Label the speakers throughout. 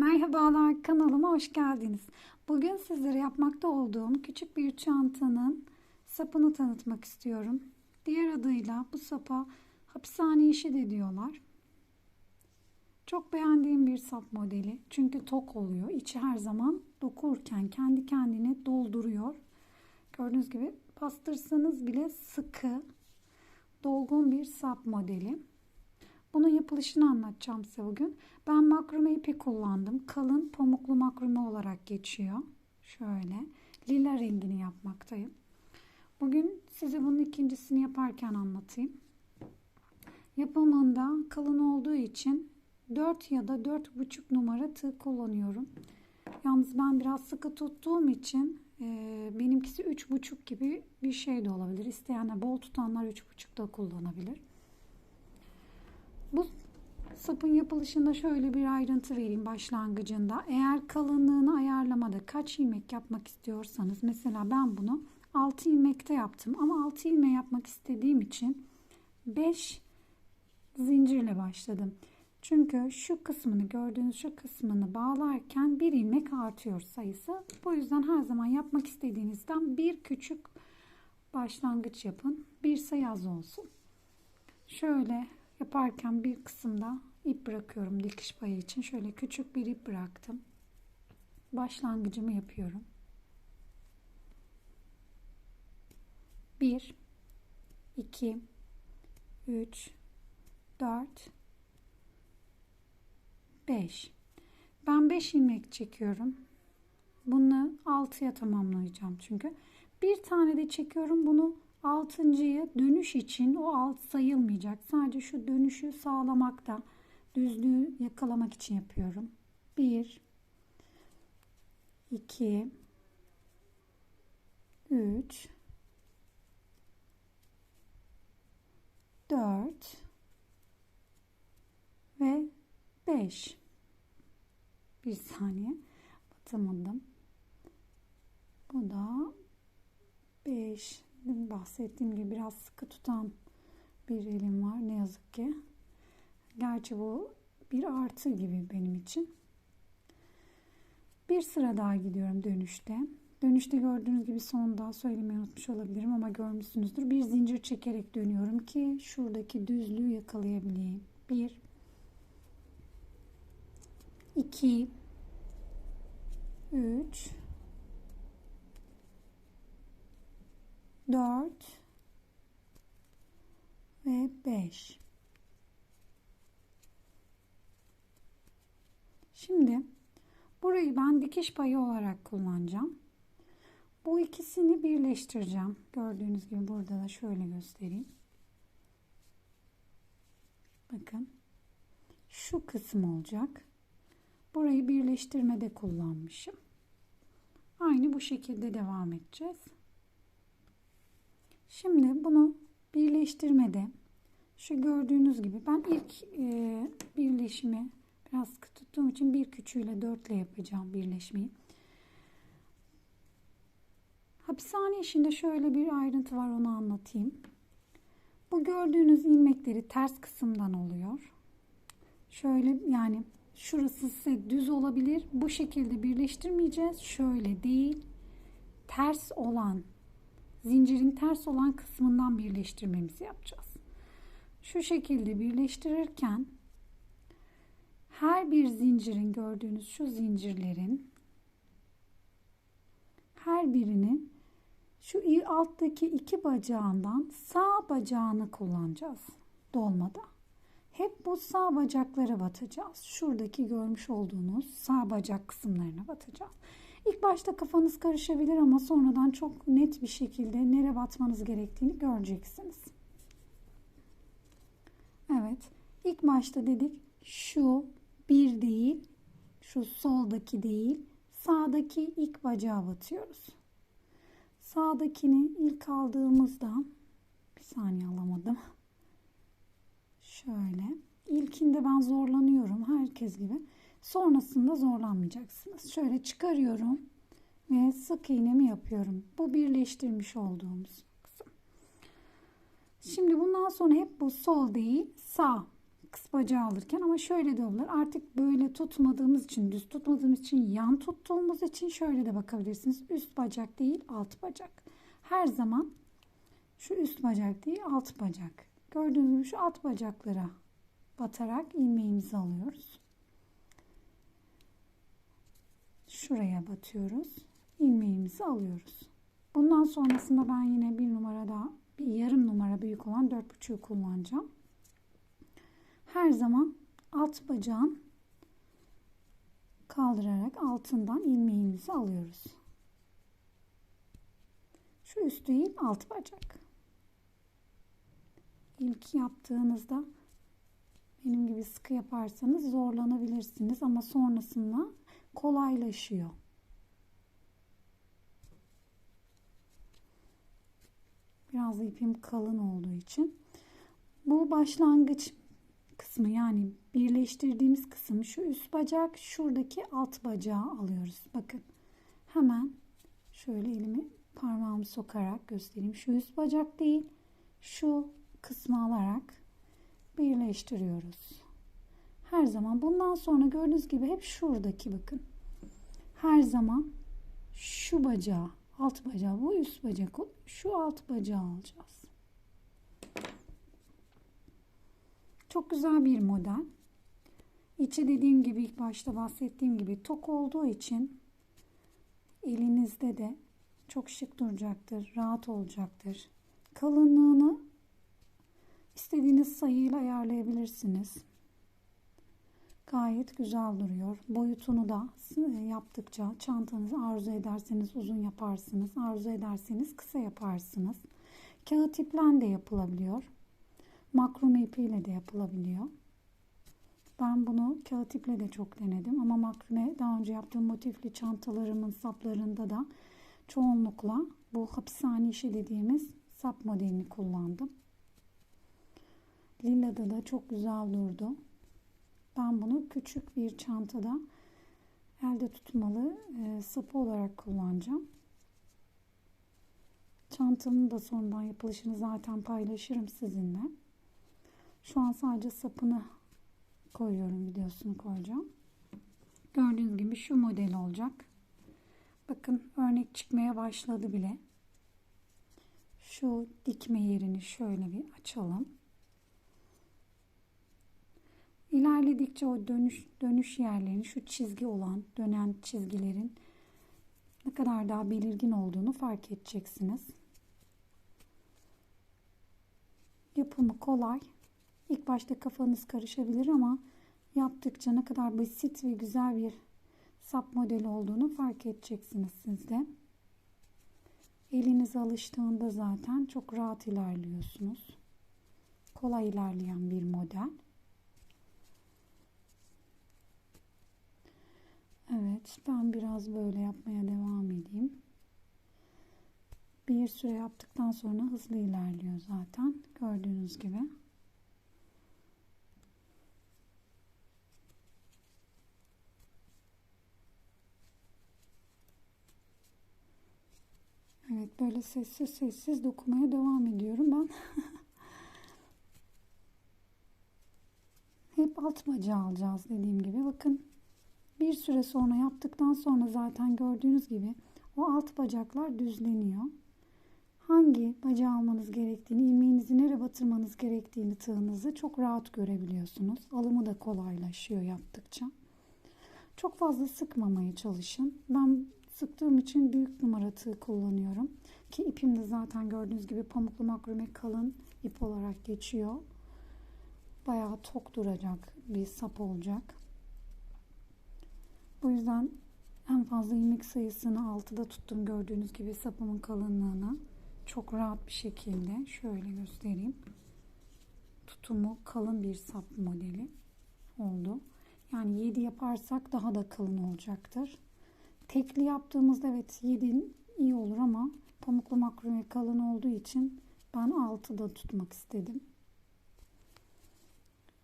Speaker 1: Merhabalar kanalıma hoş geldiniz. Bugün sizlere yapmakta olduğum küçük bir çantanın sapını tanıtmak istiyorum. Diğer adıyla bu sapa hapishane işi de diyorlar. Çok beğendiğim bir sap modeli. Çünkü tok oluyor. İçi her zaman dokurken kendi kendine dolduruyor. Gördüğünüz gibi bastırsanız bile sıkı, dolgun bir sap modeli. Bunun yapılışını anlatacağım size bugün. Ben makrome ipi kullandım. Kalın pamuklu makrome olarak geçiyor. Şöyle lila rengini yapmaktayım. Bugün size bunun ikincisini yaparken anlatayım. Yapımında kalın olduğu için 4 ya da 4,5 numara tığ kullanıyorum. Yalnız ben biraz sıkı tuttuğum için e, benimkisi 3,5 gibi bir şey de olabilir. İsteyenler bol tutanlar 3,5 da kullanabilir. Bu sapın yapılışında şöyle bir ayrıntı vereyim başlangıcında. Eğer kalınlığını ayarlamada kaç ilmek yapmak istiyorsanız mesela ben bunu 6 ilmekte yaptım ama 6 ilmeği yapmak istediğim için 5 zincirle başladım. Çünkü şu kısmını gördüğünüz şu kısmını bağlarken bir ilmek artıyor sayısı. Bu yüzden her zaman yapmak istediğinizden bir küçük başlangıç yapın. Bir sayı az olsun. Şöyle yaparken bir kısımda ip bırakıyorum dikiş payı için. Şöyle küçük bir ip bıraktım. Başlangıcımı yapıyorum. 1 2 3 4 5 Ben 5 ilmek çekiyorum. Bunu 6'ya tamamlayacağım çünkü. Bir tane de çekiyorum. Bunu altıncıyı dönüş için o alt sayılmayacak. Sadece şu dönüşü sağlamakta, düzlüğü yakalamak için yapıyorum. 1 2 3 4 ve 5 bir saniye batamadım. Bu da 5 bahsettiğim gibi biraz sıkı tutan bir elim var ne yazık ki. Gerçi bu bir artı gibi benim için. Bir sıra daha gidiyorum dönüşte. Dönüşte gördüğünüz gibi sonda söylemeyi unutmuş olabilirim ama görmüşsünüzdür. Bir zincir çekerek dönüyorum ki şuradaki düzlüğü yakalayabileyim. Bir, iki, üç, 4 ve 5. Şimdi burayı ben dikiş payı olarak kullanacağım. Bu ikisini birleştireceğim. Gördüğünüz gibi burada da şöyle göstereyim. Bakın. Şu kısım olacak. Burayı birleştirmede kullanmışım. Aynı bu şekilde devam edeceğiz. Şimdi bunu birleştirmede şu gördüğünüz gibi ben ilk e, birleşimi biraz sıkı tuttuğum için bir küçüğüyle dörtle yapacağım birleşmeyi. Hapishane işinde şöyle bir ayrıntı var onu anlatayım. Bu gördüğünüz ilmekleri ters kısımdan oluyor. Şöyle yani şurası size düz olabilir. Bu şekilde birleştirmeyeceğiz. Şöyle değil. Ters olan zincirin ters olan kısmından birleştirmemizi yapacağız. Şu şekilde birleştirirken her bir zincirin gördüğünüz şu zincirlerin her birinin şu alttaki iki bacağından sağ bacağını kullanacağız dolmada. Hep bu sağ bacaklara batacağız. Şuradaki görmüş olduğunuz sağ bacak kısımlarına batacağız. İlk başta kafanız karışabilir ama sonradan çok net bir şekilde nereye batmanız gerektiğini göreceksiniz. Evet. İlk başta dedik şu bir değil, şu soldaki değil, sağdaki ilk bacağa batıyoruz. Sağdakini ilk aldığımızda bir saniye alamadım. Şöyle. İlkinde ben zorlanıyorum herkes gibi. Sonrasında zorlanmayacaksınız. Şöyle çıkarıyorum ve sık iğnemi yapıyorum. Bu birleştirmiş olduğumuz kısım. Şimdi bundan sonra hep bu sol değil sağ kıs bacağı alırken ama şöyle de olur. Artık böyle tutmadığımız için, düz tutmadığımız için, yan tuttuğumuz için şöyle de bakabilirsiniz. Üst bacak değil, alt bacak. Her zaman şu üst bacak değil, alt bacak. Gördüğünüz gibi şu alt bacaklara batarak ilmeğimizi alıyoruz. Şuraya batıyoruz. ilmeğimizi alıyoruz. Bundan sonrasında ben yine bir numara daha, bir yarım numara büyük olan dört buçuğu kullanacağım. Her zaman alt bacağın kaldırarak altından ilmeğimizi alıyoruz. Şu üst değil alt bacak. İlk yaptığınızda benim gibi sıkı yaparsanız zorlanabilirsiniz ama sonrasında kolaylaşıyor. Biraz ipim kalın olduğu için. Bu başlangıç kısmı yani birleştirdiğimiz kısım şu üst bacak şuradaki alt bacağı alıyoruz. Bakın hemen şöyle elimi parmağımı sokarak göstereyim. Şu üst bacak değil şu kısmı alarak birleştiriyoruz. Her zaman bundan sonra gördüğünüz gibi hep şuradaki bakın. Her zaman şu bacağı alt bacağı bu üst bacak şu alt bacağı alacağız. Çok güzel bir model. İçi dediğim gibi ilk başta bahsettiğim gibi tok olduğu için elinizde de çok şık duracaktır, rahat olacaktır. Kalınlığını istediğiniz sayıyla ayarlayabilirsiniz. Gayet güzel duruyor. Boyutunu da yaptıkça çantanızı arzu ederseniz uzun yaparsınız. Arzu ederseniz kısa yaparsınız. Kağıt iplen de yapılabiliyor. Makrome ipiyle de yapılabiliyor. Ben bunu kağıt iple de çok denedim ama makrome daha önce yaptığım motifli çantalarımın saplarında da çoğunlukla bu hapishane işi dediğimiz sap modelini kullandım. Lilla'da da çok güzel durdu. Ben bunu küçük bir çantada elde tutmalı e, sapı olarak kullanacağım. Çantanın da sonradan yapılışını zaten paylaşırım sizinle. Şu an sadece sapını koyuyorum videosunu koyacağım. Gördüğünüz gibi şu model olacak. Bakın örnek çıkmaya başladı bile. Şu dikme yerini şöyle bir açalım. İlerledikçe o dönüş dönüş yerlerini şu çizgi olan dönen çizgilerin ne kadar daha belirgin olduğunu fark edeceksiniz. Yapımı kolay. İlk başta kafanız karışabilir ama yaptıkça ne kadar basit ve güzel bir sap modeli olduğunu fark edeceksiniz siz de. Eliniz alıştığında zaten çok rahat ilerliyorsunuz. Kolay ilerleyen bir model. Evet, ben biraz böyle yapmaya devam edeyim. Bir süre yaptıktan sonra hızlı ilerliyor zaten. Gördüğünüz gibi. Evet, böyle sessiz sessiz dokumaya devam ediyorum ben. Hep alt bacağı alacağız dediğim gibi. Bakın bir süre sonra yaptıktan sonra zaten gördüğünüz gibi o alt bacaklar düzleniyor. Hangi bacağı almanız gerektiğini, ilmeğinizi nereye batırmanız gerektiğini tığınızı çok rahat görebiliyorsunuz. Alımı da kolaylaşıyor yaptıkça. Çok fazla sıkmamaya çalışın. Ben sıktığım için büyük numara tığ kullanıyorum. Ki ipim de zaten gördüğünüz gibi pamuklu makrome kalın ip olarak geçiyor. Bayağı tok duracak bir sap olacak. Bu yüzden en fazla ilmek sayısını 6'da tuttum gördüğünüz gibi sapımın kalınlığını. Çok rahat bir şekilde şöyle göstereyim. Tutumu kalın bir sap modeli oldu. Yani 7 yaparsak daha da kalın olacaktır. Tekli yaptığımızda evet 7 iyi olur ama pamuklu makrome kalın olduğu için ben 6'da tutmak istedim.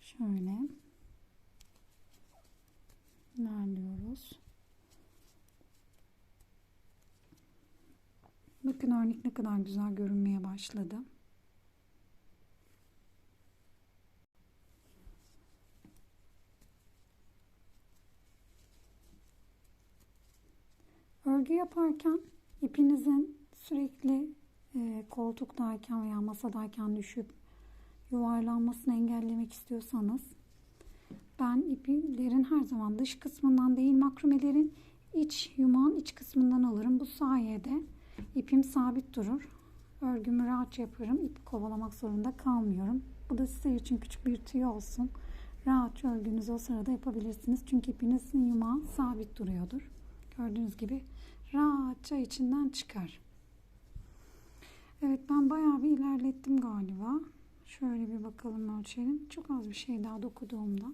Speaker 1: Şöyle bakın örnek ne kadar güzel görünmeye başladı. Örgü yaparken ipinizin sürekli e, koltuktayken veya masadayken düşüp yuvarlanmasını engellemek istiyorsanız ben iplerin her zaman dış kısmından değil makromelerin iç yumağın iç kısmından alırım. Bu sayede ipim sabit durur. Örgümü rahatça yaparım. İp kovalamak zorunda kalmıyorum. Bu da size için küçük bir tüy olsun. Rahatça örgünüzü o sırada yapabilirsiniz. Çünkü ipinizin yumağı sabit duruyordur. Gördüğünüz gibi rahatça içinden çıkar. Evet ben bayağı bir ilerlettim galiba. Şöyle bir bakalım ölçelim. Çok az bir şey daha dokuduğumda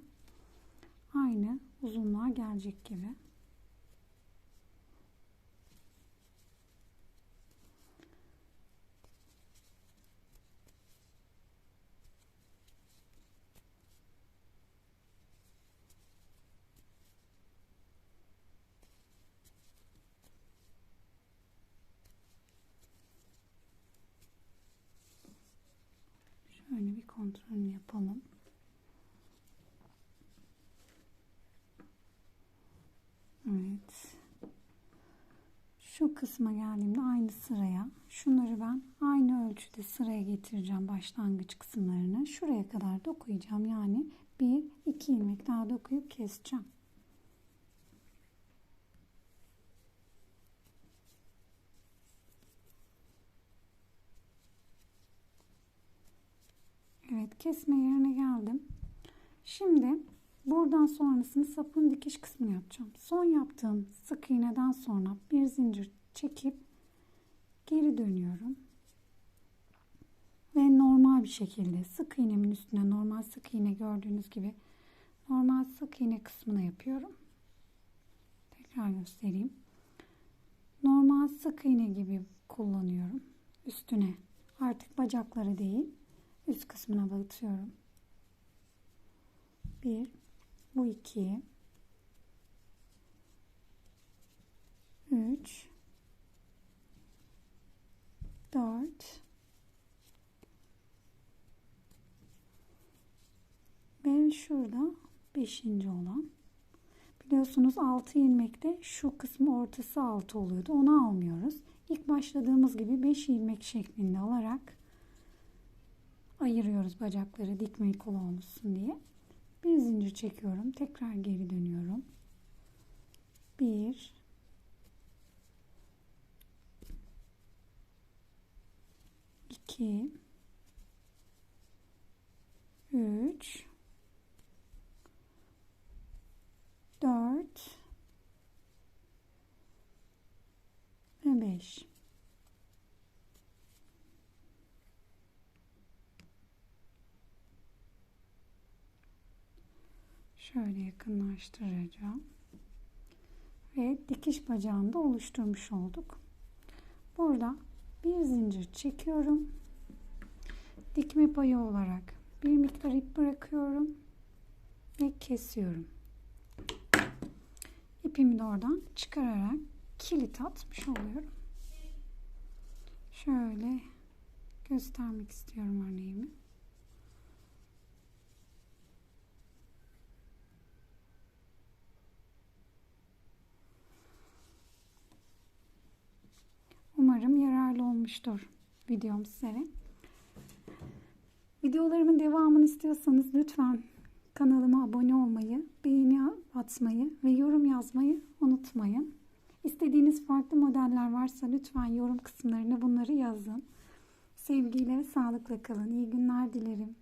Speaker 1: aynı uzunluğa gelecek gibi. Şöyle bir kontrolünü yapalım. Evet. Şu kısma geldiğimde aynı sıraya şunları ben aynı ölçüde sıraya getireceğim başlangıç kısımlarını. Şuraya kadar dokuyacağım. Yani bir iki ilmek daha dokuyup keseceğim. Evet kesme yerine geldim. Şimdi buradan sonrasını sapın dikiş kısmını yapacağım. Son yaptığım sık iğneden sonra bir zincir çekip geri dönüyorum. Ve normal bir şekilde sık iğnemin üstüne normal sık iğne gördüğünüz gibi normal sık iğne kısmına yapıyorum. Tekrar göstereyim. Normal sık iğne gibi kullanıyorum. Üstüne artık bacakları değil üst kısmına batıyorum. Bir, bu iki, üç, dört ve şurada beşinci olan. Biliyorsunuz altı ilmekte şu kısmı ortası altı oluyordu. Onu almıyoruz. İlk başladığımız gibi 5 ilmek şeklinde alarak ayırıyoruz bacakları dikmeyi kolay olsun diye. Bir zincir çekiyorum. Tekrar geri dönüyorum. Bir iki üç dört ve beş. Şöyle yakınlaştıracağım. Ve dikiş bacağını da oluşturmuş olduk. Burada bir zincir çekiyorum. Dikme payı olarak bir miktar ip bırakıyorum ve kesiyorum. İpimi de oradan çıkararak kilit atmış oluyorum. Şöyle göstermek istiyorum örneğimi. Olmuştur videom size. Videolarımın devamını istiyorsanız lütfen kanalıma abone olmayı, beğeni atmayı ve yorum yazmayı unutmayın. İstediğiniz farklı modeller varsa lütfen yorum kısımlarına bunları yazın. Sevgiyle ve sağlıkla kalın. İyi günler dilerim.